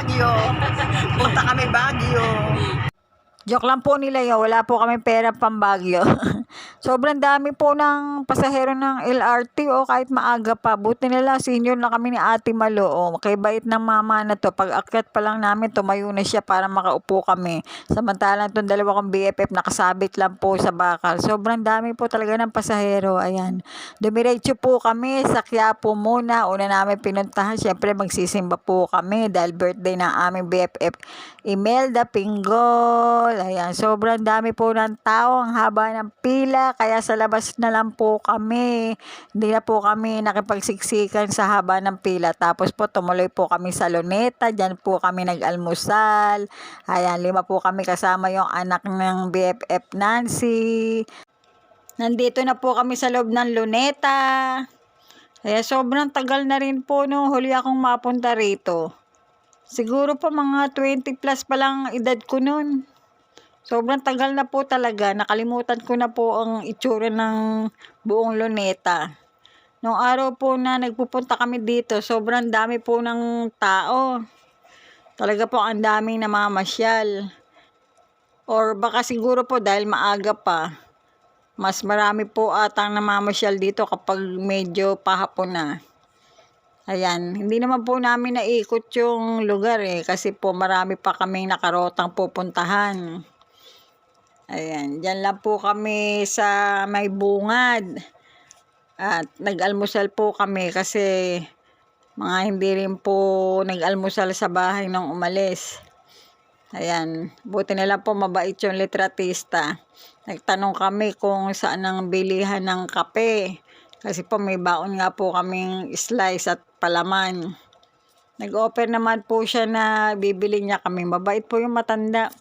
Baguio. Punta kami Baguio. Joke lang po nila yun. Wala po kami pera pambagyo. Sobrang dami po ng pasahero ng LRT o kahit maaga pa. Buti nila senior na kami ni Ate Malo. O, kay bait ng mama na to. Pag akyat pa lang namin, tumayo na siya para makaupo kami. Samantalang itong dalawa kong BFF nakasabit lang po sa bakal. Sobrang dami po talaga ng pasahero. Ayan. Dumiretso po kami sa Quiapo muna. Una namin pinuntahan. Siyempre magsisimba po kami dahil birthday ng aming BFF Imelda Pinggol. Ayan, sobrang dami po ng tao, ang haba ng pila, kaya sa labas na lang po kami. Hindi na po kami nakipagsiksikan sa haba ng pila. Tapos po tumuloy po kami sa Luneta, dyan po kami nag-almusal. Ayan, lima po kami kasama yung anak ng BFF Nancy. Nandito na po kami sa loob ng Luneta. Kaya sobrang tagal na rin po nung huli akong mapunta rito. Siguro pa mga 20 plus pa lang ang edad ko noon. Sobrang tagal na po talaga. Nakalimutan ko na po ang itsura ng buong luneta. Nung araw po na nagpupunta kami dito, sobrang dami po ng tao. Talaga po ang daming namamasyal. Or baka siguro po dahil maaga pa, mas marami po atang namamasyal dito kapag medyo pahapon na. Ayan, hindi naman po namin naikot yung lugar eh kasi po marami pa kaming nakarotang pupuntahan. Ayan, dyan lang po kami sa may bungad. At nag-almusal po kami kasi mga hindi rin po nag-almusal sa bahay nung umalis. Ayan, buti na lang po mabait yung litratista. Nagtanong kami kung saan ang bilihan ng kape. Kasi po may baon nga po kaming slice at palaman. Nag-offer naman po siya na bibili niya kami. Mabait po yung matanda.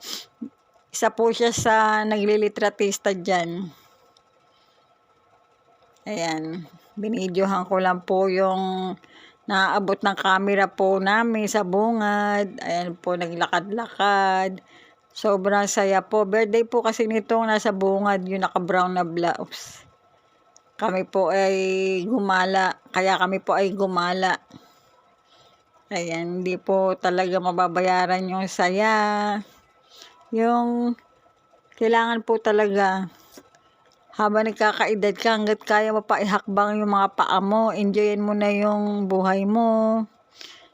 Isa po siya sa naglilitratista dyan. Ayan. Binidyohan ko lang po yung naabot ng camera po namin sa bungad. Ayan po, naglakad-lakad. Sobrang saya po. Birthday po kasi nitong nasa bungad yung naka-brown na blouse. Kami po ay gumala. Kaya kami po ay gumala. Ayan, hindi po talaga mababayaran yung saya. Yung kailangan po talaga habang nagkakaedad ka hanggat kaya mo pa ihakbang yung mga paa mo, enjoyin mo na yung buhay mo.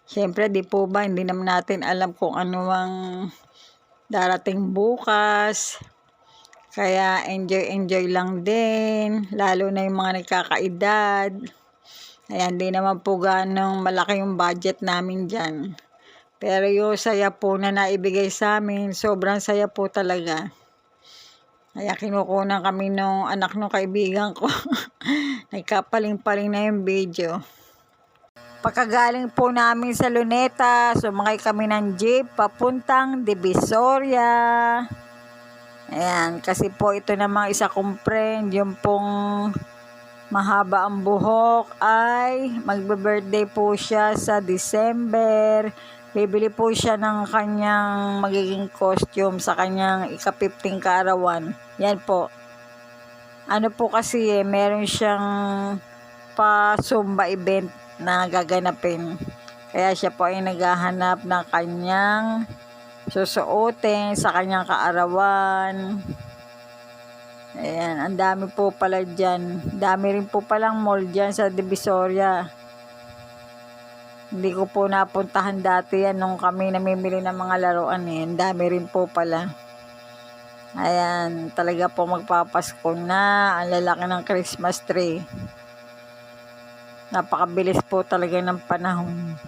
Siyempre, di po ba, hindi naman natin alam kung ano ang darating bukas. Kaya enjoy-enjoy lang din, lalo na yung mga nagkakaedad. Ayan, di naman po ganong malaki yung budget namin dyan. Pero yung saya po na naibigay sa amin, sobrang saya po talaga. Kaya kinukunan kami nung anak ng kaibigan ko. Nagkapaling-paling na yung video. Pagkagaling po namin sa Luneta, sumakay kami ng jeep papuntang Divisoria. Ayan, kasi po ito namang isa kong friend, yung pong mahaba ang buhok ay magbe-birthday po siya sa December. Bibili po siya ng kanyang magiging costume sa kanyang ika-15 kaarawan. Yan po. Ano po kasi eh, meron siyang pa-Zumba event na gaganapin. Kaya siya po ay naghahanap ng kanyang susuotin sa kanyang kaarawan. Ayan, ang dami po pala dyan. Dami rin po palang mall dyan sa Divisoria. Hindi ko po napuntahan dati yan nung kami namimili ng mga laruan eh. Ang dami rin po pala. Ayan, talaga po magpapasko na. Ang lalaki ng Christmas tree. Napakabilis po talaga ng panahon.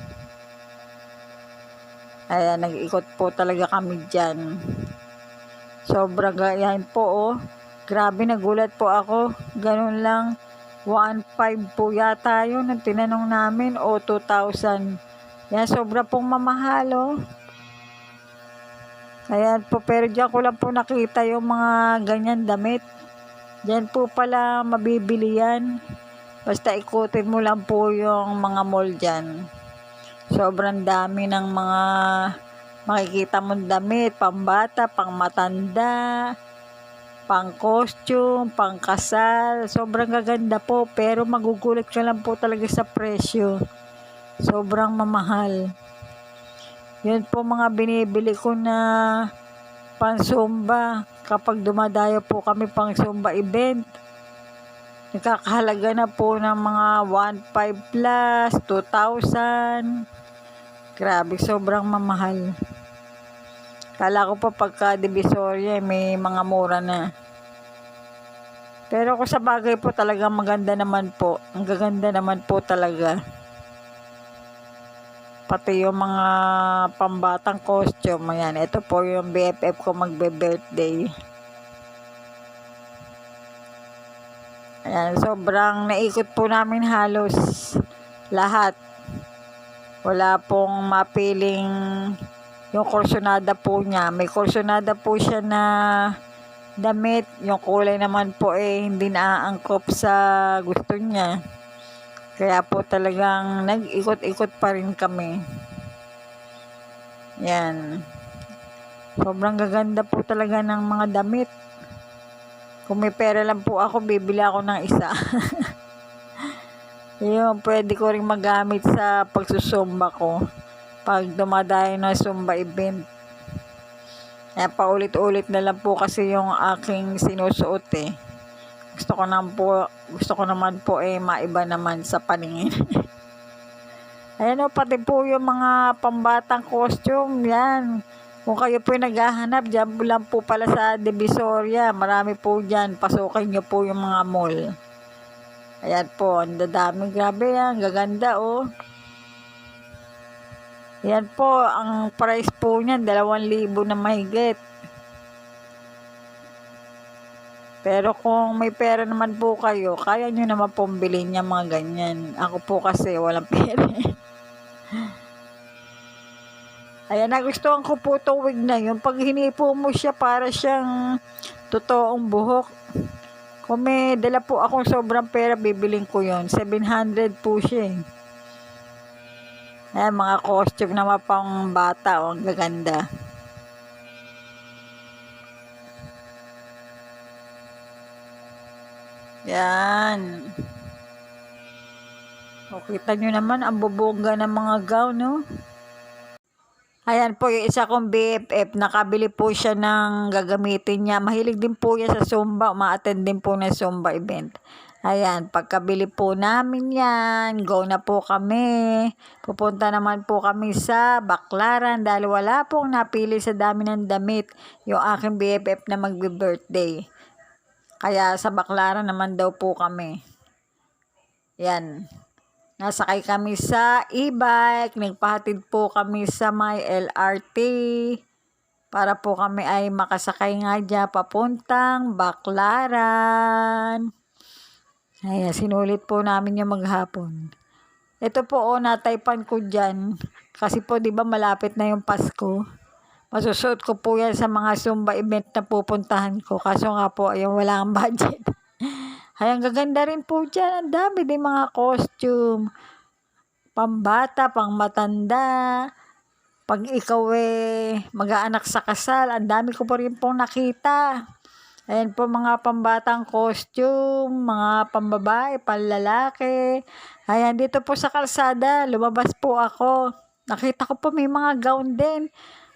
Ayan, nag-ikot po talaga kami dyan. Sobrang ganyan po oh. Grabe, nagulat po ako. Ganun lang. 1.5 po yata yun. Ang tinanong namin o 2,000. Yan, sobra pong mamahal oh. Ayan po, pero dyan ko lang po nakita yung mga ganyan damit. Dyan po pala mabibili yan. Basta ikutin mo lang po yung mga mall dyan. Sobrang dami ng mga makikita mong damit, pambata, pang matanda, pang costume, pang kasal. Sobrang gaganda po, pero magugulat ka lang po talaga sa presyo. Sobrang mamahal. Yun po mga binibili ko na pansumba kapag dumadayo po kami pang sumba event. Nakakahalaga na po ng mga 1.5 plus, 2,000. Grabe, sobrang mamahal. Kala ko pa pagka Divisoria, may mga mura na. Pero kung sa bagay po talaga maganda naman po. Ang gaganda naman po talaga. Pati yung mga pambatang costume. Ayan, ito po yung BFF ko magbe-birthday. Ayan, sobrang naikot po namin halos lahat. Wala pong mapiling yung kursunada po niya. May kursunada po siya na damit. Yung kulay naman po eh hindi naaangkop sa gusto niya. Kaya po talagang nag-ikot-ikot pa rin kami. Yan. Sobrang gaganda po talaga ng mga damit. Kung may pera lang po ako, bibili ako ng isa. Yun, pwede ko rin magamit sa pagsusumba ko. Pag dumadayo ng sumba event. Kaya paulit-ulit na lang po kasi yung aking sinusuot eh. Gusto ko naman po, gusto ko naman po eh maiba naman sa paningin. Ayan o, pati po yung mga pambatang costume, yan. Kung kayo po naghahanap, dyan lang po pala sa Divisoria. Marami po dyan. Pasukin nyo po yung mga mall. Ayan po, ang dadami. Grabe yan, gaganda oh. Yan po, ang price po niyan, 2,000 na mahigit. Pero kung may pera naman po kayo, kaya nyo naman pong bilhin niya mga ganyan. Ako po kasi walang pera. Ayan, nagustuhan ko po itong wig na yun. Pag hinipo mo siya, para siyang totoong buhok. Kung may dala po akong sobrang pera, bibiling ko yon 700 po siya eh. Ayan, mga costume na mga pang bata. Oh, ang gaganda. Yan. O, kita nyo naman, ang bubongga ng mga gown, no? Ayan po, yung isa kong BFF, nakabili po siya ng gagamitin niya. Mahilig din po yan sa Zumba, ma-attend din po ng Zumba event. Ayan, pagkabili po namin yan, go na po kami. Pupunta naman po kami sa Baklaran dahil wala pong napili sa dami ng damit yung aking BFF na magbe-birthday. Kaya sa Baklaran naman daw po kami. Yan. Nasakay kami sa e-bike, nagpahatid po kami sa may LRT para po kami ay makasakay nga dyan papuntang Baklaran. Ayan, sinulit po namin yung maghapon. Ito po, oh, nataypan ko dyan. Kasi po, di ba, malapit na yung Pasko. Masusuot ko po yan sa mga Zumba event na pupuntahan ko. Kaso nga po, ayun, wala ang budget. Ay, ang gaganda rin po dyan. Ang dami din mga costume. Pambata, pang matanda. Pag ikaw eh, mag-aanak sa kasal, ang dami ko pa rin pong nakita. Ayan po mga pambatang costume, mga pambabae, panlalaki. Ayan, dito po sa kalsada, lumabas po ako. Nakita ko po may mga gown din.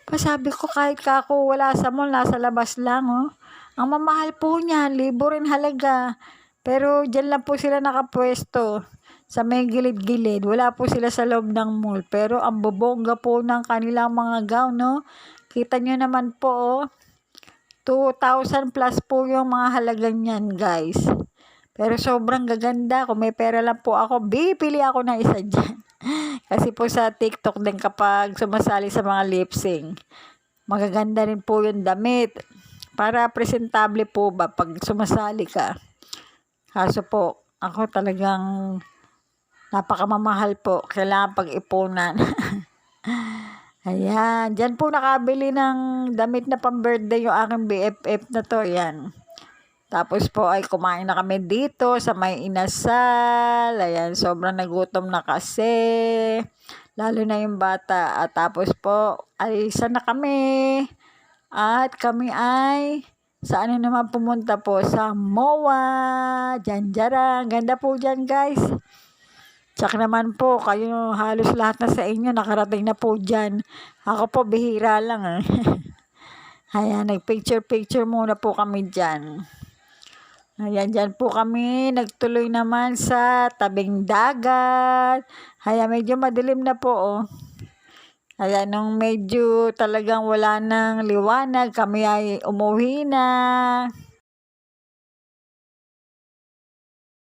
Pa sabi ko kahit ka ako wala sa mall, nasa labas lang oh. Ang mamahal po niyan, libo rin halaga. Pero dyan lang po sila nakapwesto sa may gilid-gilid. Wala po sila sa loob ng mall. Pero ang bubongga po ng kanilang mga gown, no? Kita nyo naman po, oh. 2,000 plus po yung mga halaga niyan, guys. Pero sobrang gaganda. Kung may pera lang po ako, bibili ako ng isa dyan. Kasi po sa TikTok din kapag sumasali sa mga lip sync, magaganda rin po yung damit. Para presentable po ba pag sumasali ka. Kaso po, ako talagang napakamamahal po. Kailangan pag-ipunan. Ayan. Diyan po nakabili ng damit na pang-birthday yung aking BFF na to. Ayan. Tapos po ay kumain na kami dito sa may inasal. Ayan, sobrang nagutom na kasi. Lalo na yung bata. At tapos po, alisan na kami. At kami ay sa ano naman pumunta po sa MOA. Diyan, Ganda po dyan guys. Tsaka naman po, kayo halos lahat na sa inyo nakarating na po dyan. Ako po, bihira lang ah. Ayan, nag-picture-picture muna po kami dyan. Ayan, dyan po kami. Nagtuloy naman sa tabing dagat. Ayan, medyo madilim na po oh. Ayan, nung medyo talagang wala nang liwanag, kami ay umuwi na.